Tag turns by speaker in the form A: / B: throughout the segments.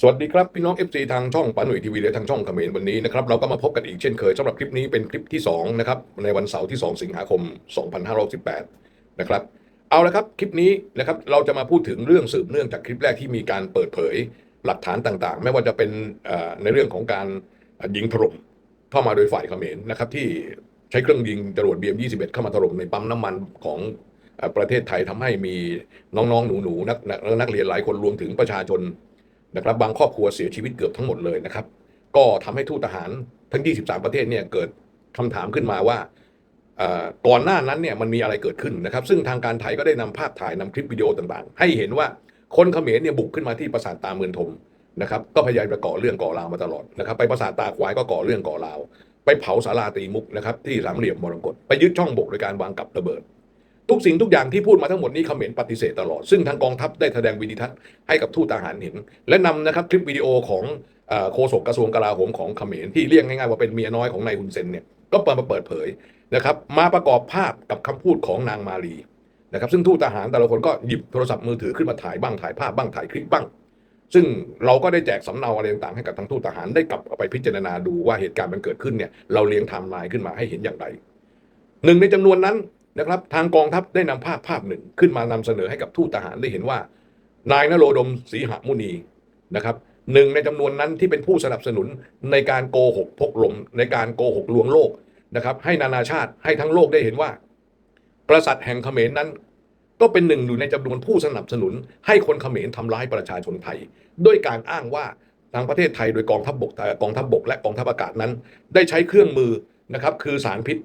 A: สวัสดีครับ พี่น้อง FC ทางช่องปาหนุ่ยทีวีและทางช่องเขมรวันนี้นะครับเราก็มาพบกันอีกเช่นเคยสำหรับคลิปนี้เป็นคลิปที่2นะครับในวันเสาร์ที่ 2 สิงหาคม 2518นะครับเอาละครับคลิปนี้นะครับเราจะมาพูดถึงเรื่องสืบเนื่องจากคลิปแรกที่มีการเปิดเผยหลักฐานต่างๆ ไม่ว่าจะเป็นในเรื่องของการยิงถล่มเข้ามาโดยฝ่ายเขมรนะครับที่ใช้เครื่องยิงจรวด BM21 เข้ามาถล่มในปั๊มน้ำมันของประเทศไทยทำให้มีน้องๆหนูๆนักนักนักเรียนหลายคนรวมถึงประชาชน นะครับบางครอบครัวเสียชีวิตเกือบทั้งหมดเลยนะครับ ก็ทำให้ทูตทหารทั้ง 23 ประเทศเนี่ยเกิดคำถามขึ้นมาว่าก่อนหน้านั้นเนี่ยมันมีอะไรเกิดขึ้นนะครับ ซึ่งทางการไทยก็ได้นำภาพถ่ายนำคลิปวิดีโอต่างๆ ให้เห็นว่าคนเขมรเนี่ยบุกขึ้นมาที่ปราสาทตาเมือนทมนะครับก็พยายามจะก่อเรื่องก่อราวมาตลอดนะครับ ไปปราสาทตาควายก็ก่อเรื่องก่อราว ไปเผาศาลาตีมุกนะครับที่สามเหลี่ยมมรกตไปยึดช่องบกโดยการวางกับระเบิด ทุกสิ่งทุกอย่างที่พูดมาทั้งหมดนี้เขมรปฏิเสธตลอด ซึ่งทางกองทัพได้แสดงวิดีทัศน์ให้กับทูตทหารเห็น และนำนะครับคลิปวิดีโอของอโฆษกกระทรวงกลาโหมของเขมรที่เรียกง่ายๆว่าเป็นเมียน้อยของนายฮุนเซนเนี่ยก็เปิดมาเปิดเผยนะครับมาประกอบภาพกับคำพูดของนางมาลีนะครับซึ่งทูตทหารแต่ละคนก็หยิบโทรศัพท์มือถือขึ้นมาถ่ายบ้างถ่ายภาพบ้างถ่ายคลิปบ้าง ซึ่งเราก็ได้แจกสำเนาอะไรต่างๆให้กับทางทูตทหารได้กลับไปพิจารณาดูว่าเหตุการณ์มันเกิดขึ้นเนี่ยเราเรียงไทม์ไลน์ขึ้นมาให้เห็นอย่างไรหนึ่งในจำนวนนั้น นะครับทางกองทัพได้นำภาพภาพหนึ่งขึ้นมานำเสนอให้กับทูตทหารได้เห็นว่า นายนโรดมศรีหมุนีนะครับหนึ่งในจำนวนนั้นที่เป็นผู้สนับสนุนในการโกหกพกหลมในการโกหกลวงโลกนะครับ ให้นานาชาติให้ทั้งโลกได้เห็นว่า กษัตริย์แห่งเขมรนั้น ก็เป็นหนึ่งอยู่ในจำนวนผู้สนับสนุน ให้คนเขมรทำร้ายประชาชนไทย ด้วยการอ้างว่าทางประเทศไทยโดยกองทัพบกกองทัพบกและกองทัพอากาศนั้น ได้ใช้เครื่องมือนะครับคือสารพิษ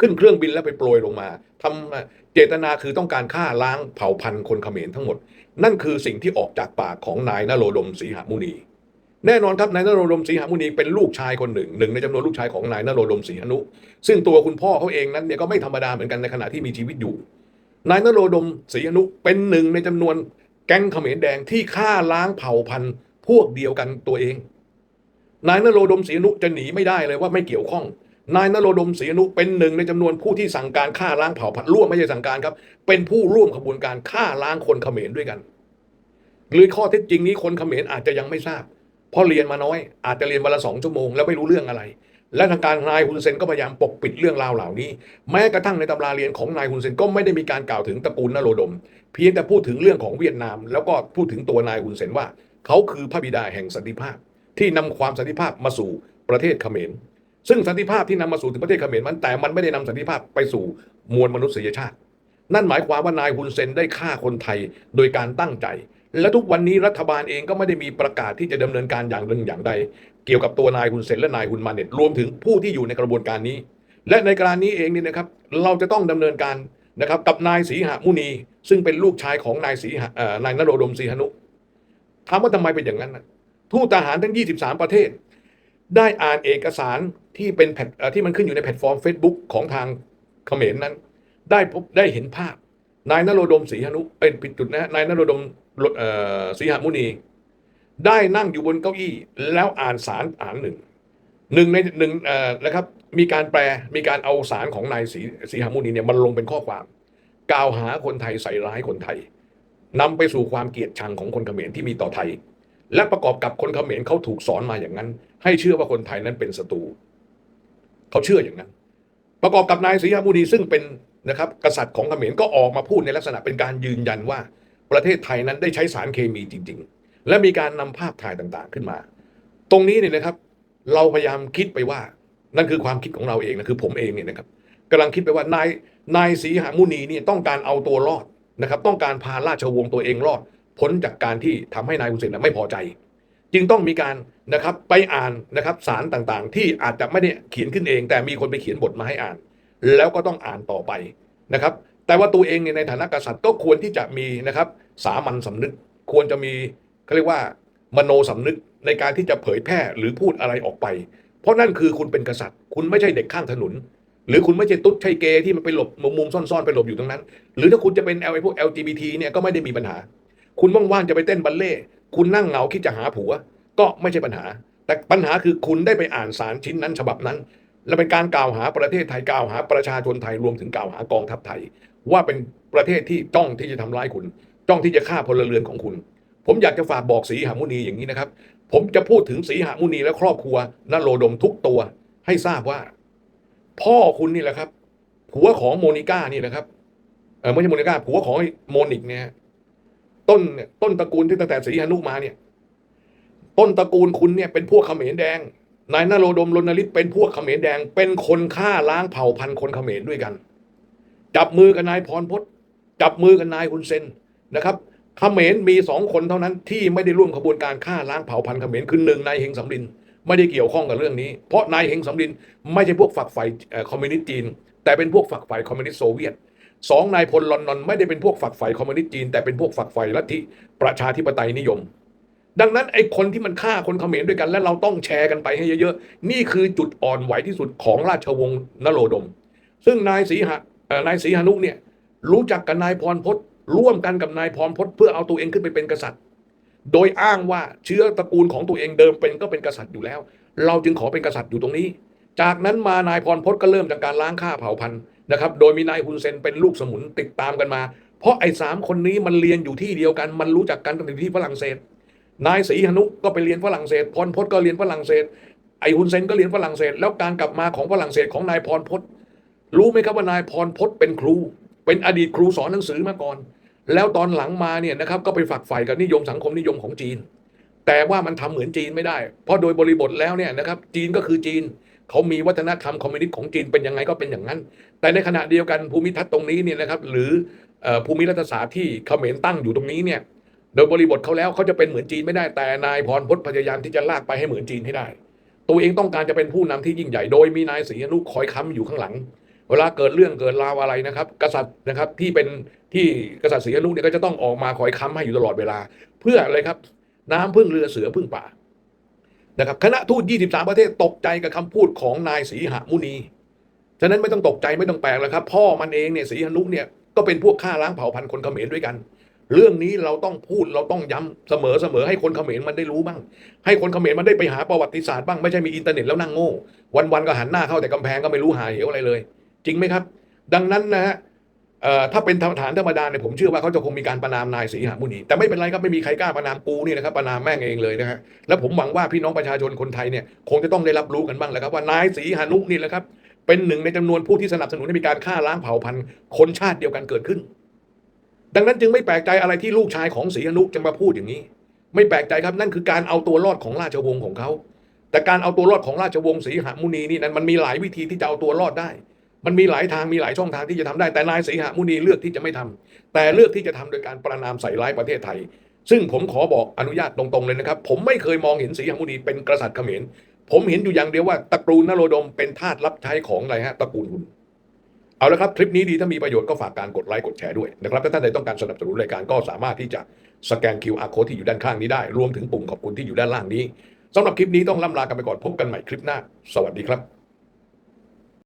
A: ขึ้นเครื่องบินแล้วไปโปรยลงมาทำเจตนาคือต้องการฆ่าล้างเผ่าพันธุ์คนเขมรทั้งหมด นั่นคือสิ่งที่ออกจากปากของนายนโรดมศรีหมุนี แน่นอนครับนายนโรดมศรีหมุนีเป็นลูกชายคนหนึ่งหนึ่งในจำนวนลูกชายของนายนโรดมศรีหนุ ซึ่งตัวคุณพ่อเขาเองนั้นเนี่ยก็ไม่ธรรมดาเหมือนกันในขณะที่มีชีวิตอยู่ นายนโรดมศรีหนุเป็นหนึ่งในจำนวนแก๊งเขมรแดงที่ฆ่าล้างเผ่าพันธุ์พวกเดียวกันตัวเอง นายนโรดมศรีหนุจะหนีไม่ได้เลยว่าไม่เกี่ยวข้อง นายนโรดมศรีอนุเป็นหนึ่งในจำนวนผู้ที่สั่งการฆ่าล้างเผ่าพันธุ์ร่วมไม่ใช่สั่งการครับ เป็นผู้ร่วมขบวนการฆ่าล้างคนเขมรด้วยกัน หรือข้อเท็จจริงนี้คนเขมรอาจจะยังไม่ทราบ เพราะเรียนมาน้อย อาจจะเรียนวันละสองชั่วโมงแล้วไม่รู้เรื่องอะไร และทางการนายฮุนเซนก็พยายามปกปิดเรื่องราวเหล่านี้ แม้กระทั่งในตำราเรียนของนายฮุนเซนก็ไม่ได้มีการกล่าวถึงตระกูลนโรดม เพียงแต่พูดถึงเรื่องของเวียดนาม แล้วก็พูดถึงตัวนายฮุนเซนว่า เขาคือพระบิดาแห่งสันติภาพ ที่นำความสันติภาพมาสู่ประเทศเขมร ซึ่งสันติภาพที่นำมาสู่ถึงประเทศเขมรมันแต่มันไม่ได้นำสันติภาพไปสู่มวลมนุษยชาติ นั่นหมายความว่านายฮุนเซนได้ฆ่าคนไทยโดยการตั้งใจ และทุกวันนี้รัฐบาลเองก็ไม่ได้มีประกาศที่จะดำเนินการอย่างหนึ่งอย่างใด เกี่ยวกับตัวนายฮุนเซนและนายฮุนมาเน็ตรวมถึงผู้ที่อยู่ในกระบวนการนี้ และในการนี้เองนี่นะครับเราจะต้องดำเนินการนะครับกับนายศรีหมุนี ซึ่งเป็นลูกชายของนายศรีหนายนโรดมศรีหนุถามว่าทำไมเป็นอย่างนั้นทูตทหารทั้ง 23 ประเทศ ได้อ่านเอกสาร ที่เป็นแพลที่มันขึ้นอยู่ในแพลตฟอร์ม Facebook ของทางเขมรนั้น ได้พบได้เห็นภาพ นายนโรดมศรีหนุเป็นผิดจุดนะฮะนายนโรดมศรีหมุนี ได้นั่งอยู่บนเก้าอี้ แล้วอ่านสารอ่านหนึ่งหนึ่งในหนึ่งนะครับมีการแปลมีการเอาสารของนายศรีศรีหมุนีเนี่ยมันลงเป็นข้อความ กล่าวหาคนไทยใส่ร้ายคนไทยนำไปสู่ความเกลียดชังของคนเขมรที่มีต่อไทย และประกอบกับคนเขมรเขาถูกสอนมาอย่างนั้น ให้เชื่อว่าคนไทยนั้นเป็นศัตรู เขาเชื่ออย่างนั้น ประกอบกับนายศรีหมุนีซึ่งเป็นนะครับกษัตริย์ของเขมรก็ออกมาพูดในลักษณะเป็นการยืนยันว่าประเทศไทยนั้นได้ใช้สารเคมีจริง ๆ และมีการนำภาพถ่ายต่างๆขึ้นมา ตรงนี้เนี่ยนะครับ เราพยายามคิดไปว่านั่นคือความคิดของเราเองนะคือผมเองเนี่ยนะครับกำลังคิดไปว่านายนายศรีหมุนีเนี่ยต้องการเอาตัวรอดนะครับ ต้องการพาราชวงศ์ตัวเองรอดพ้นจากการที่ทำให้นายฮุนเซนไม่พอใจ จึงต้องมีการ นะครับไปอ่านนะครับสารต่างๆ ที่อาจจะไม่ได้เขียนขึ้นเอง แต่มีคนไปเขียนบทมาให้อ่าน แล้วก็ต้องอ่านต่อไปนะครับ แต่ว่าตัวเองเนี่ยในฐานะกษัตริย์ก็ควรที่จะมีนะครับสามัญสำนึก ควรจะมีเขาเรียกว่ามโนสำนึกในการที่จะเผยแพร่หรือพูดอะไรออกไป เพราะนั่นคือคุณเป็นกษัตริย์ คุณไม่ใช่เด็กข้างถนน หรือคุณไม่ใช่ตุ๊ดใช่เกย์ที่มันไปหลบมุมซ่อนๆไปหลบอยู่ตรงนั้น หรือถ้าคุณจะเป็น L ไอพวก LGBT เนี่ยก็ไม่ได้มีปัญหา คุณว่างๆจะไปเต้นบัลเล่ต์คุณนั่งเหงาคิดจะหาผัว ก็ไม่ใช่ปัญหา แต่ปัญหาคือคุณได้ไปอ่านสารชิ้นนั้นฉบับนั้น และเป็นการกล่าวหาประเทศไทยกล่าวหาประชาชนไทยรวมถึงกล่าวหากองทัพไทย ว่าเป็นประเทศที่จ้องที่จะทำร้ายคุณ จ้องที่จะฆ่าพลเรือนของคุณ ผมอยากจะฝากบอกสีหามุนีอย่างนี้นะครับ ผมจะพูดถึงสีหามุนีและครอบครัวนโรดมทุกตัวให้ทราบว่า พ่อคุณนี่แหละครับผัวของโมนิก้านี่แหละครับเออไม่ใช่โมนิก้าผัวของโมนิกเนี่ยต้นเนี่ยต้นตระกูลที่ตั้งแต่สีหนุมาเนี่ย ต้นตระกูลคุณเนี่ยเป็นพวกเขมรแดง นายนโรดมรณฤทธิ์เป็นพวกเขมรแดง เป็นคนฆ่าล้างเผ่าพันธุ์คนเขมรด้วยกัน จับมือกับนายพรพศจับมือกับนายฮุนเซนนะครับเขมรมีสองคนเท่านั้นที่ไม่ได้ร่วมขบวนการฆ่าล้างเผ่าพันธุ์เขมรคือหนึ่งนายเฮงสำรินไม่ได้เกี่ยวข้องกับเรื่องนี้ เพราะนายเฮงสำรินไม่ใช่พวกฝักฝ่เอ่อคอมมิวนิสต์จีน แต่เป็นพวกฝักฝ่คอมมิวนิสต์โซเวียตสองนายพลลอนนอนไม่ได้เป็นพวกฝักฝ่คอมมิวนิสต์จีนแต่เป็นพวกฝักฝ่ลัทธิประชาธิปไตยนิยม ดังนั้นไอ้คนที่มันฆ่าคนเขมรด้วยกันและเราต้องแชร์กันไปให้เยอะๆ นี่คือจุดอ่อนไหวที่สุดของราชวงศ์นโรดม ซึ่งนายศรีหะนายศรีหนุเนี่ยรู้จักกับนายพรพศร่วมกันกับนายพรพศเพื่อเอาตัวเองขึ้นไปเป็นกษัตริย์ โดยอ้างว่าเชื้อตระกูลของตัวเองเดิมเป็นก็เป็นกษัตริย์อยู่แล้ว เราจึงขอเป็นกษัตริย์อยู่ตรงนี้ จากนั้นมานายพรพศก็เริ่มจากการล้างฆ่าเผ่าพันธุ์นะครับ โดยมีนายฮุนเซนเป็นลูกสมุนติดตามกันมา เพราะไอ้สามคนนี้มันเรียนอยู่ที่เดียวกัน มันรู้จักกันตั้งแต่ที่ฝรั่งเศส นายศรีหนุก็ไปเรียนฝรั่งเศส พรพศก็เรียนฝรั่งเศส ไอฮุนเซนก็เรียนฝรั่งเศส แล้วการกลับมาของฝรั่งเศสของนายพรพศรู้ไหมครับว่านายพรพศเป็นครู เป็นอดีตครูสอนหนังสือมาก่อน แล้วตอนหลังมาเนี่ยนะครับก็ไปฝักใฝ่กับนิยมสังคมนิยมของจีน แต่ว่ามันทำเหมือนจีนไม่ได้ เพราะโดยบริบทแล้วเนี่ยนะครับจีนก็คือจีนเขามีวัฒนธรรมคอมมิวนิสต์ของจีนเป็นยังไงก็เป็นอย่างนั้น แต่ในขณะเดียวกันภูมิทัศน์ตรงนี้เนี่ยนะครับหรือเอ่อภูมิรัฐศาสตร์ที่เขมรตั้งอยู่ตรงนี้เนี่ย โดยบริบทเขาแล้วเขาจะเป็นเหมือนจีนไม่ได้แต่นายพรพศพยายามที่จะลากไปให้เหมือนจีนให้ได้ ตัวเองต้องการจะเป็นผู้นำที่ยิ่งใหญ่ โดยมีนายศรีอนุคอยค้ำอยู่ข้างหลัง เวลาเกิดเรื่องเกิดราวอะไรนะครับ กษัตริย์นะครับที่เป็นที่กษัตริย์ศรีอนุเนี่ยก็จะต้องออกมาคอยค้ำให้อยู่ตลอดเวลา เพื่ออะไรครับ น้ำพึ่งเรือเสือพึ่งป่านะครับคณะทูต 23 ประเทศตกใจกับคำพูดของนายศรีหมุนีฉะนั้นไม่ต้องตกใจไม่ต้องแปลกแล้วครับ พ่อมันเองเนี่ยศรีหนุเนี่ยก็เป็นพวกฆ่าล้างเผ่าพันธุ์คนเขมรด้วยกัน เรื่องนี้เราต้องพูดเราต้องย้ำเสมอเสมอให้คนเขมรมันได้รู้บ้าง ให้คนเขมรมันได้ไปหาประวัติศาสตร์บ้างไม่ใช่มีอินเทอร์เน็ตแล้วนั่งโง่ วันๆก็หันหน้าเข้าแต่กำแพงก็ไม่รู้หาเหวอะไรเลย จริงไหมครับ ดังนั้นนะฮะถ้าเป็นฐานธรรมดาเนี่ยผมเชื่อว่าเขาจะคงมีการประนามนายศรีหมุนีแต่ไม่เป็นไรครับไม่มีใครกล้าประนามกูนี่นะครับประนามแม่งเองเลยนะฮะแล้วผมหวังว่าพี่น้องประชาชนคนไทยเนี่ยคงจะต้องได้รับรู้กันบ้างแหละครับว่านายศรีหนุนี่แหละครับเป็นหนึ่งในจำนวนผู้ที่สนับสนุนให้มีการฆ่าล้างเผ่าพันธุ์คนชาติเดียวกันเกิดขึ้น ดังนั้นจึงไม่แปลกใจอะไรที่ลูกชายของศรีหนุจะมาพูดอย่างนี้ ไม่แปลกใจครับนั่นคือการเอาตัวรอดของราชวงศ์ของเขาแต่การเอาตัวรอดของราชวงศ์ศรีหมุนีนี่นั้นมันมีหลายวิธีที่จะเอาตัวรอดได้ มันมีหลายทางมีหลายช่องทางที่จะทำได้แต่นายศรีหมุนีเลือกที่จะไม่ทำแต่เลือกที่จะทำโดยการประนามใส่ร้ายประเทศไทย ซึ่งผมขอบอกอนุญาตตรงๆเลยนะครับ ผมไม่เคยมองเห็นศรีหมุนีเป็นกษัตริย์เขมรผมเห็นอยู่อย่างเดียวว่าตระกูลนโรดมเป็นทาสรับใช้ของอะไรฮะตระกูลคุณ เอาละครับ คลิปนี้ดีถ้ามีประโยชน์ก็ฝากการกดไลค์กดแชร์ด้วยนะครับถ้าท่านใดต้องการสนับสนุนรายการก็สามารถที่จะสแกน QR code ที่อยู่ด้านข้างนี้ได้ รวมถึงปุ่มขอบคุณที่อยู่ด้านล่างนี้สำหรับคลิปนี้ต้องล่ำลากันไปก่อนพบกันใหม่คลิปหน้า สวัสดีครับ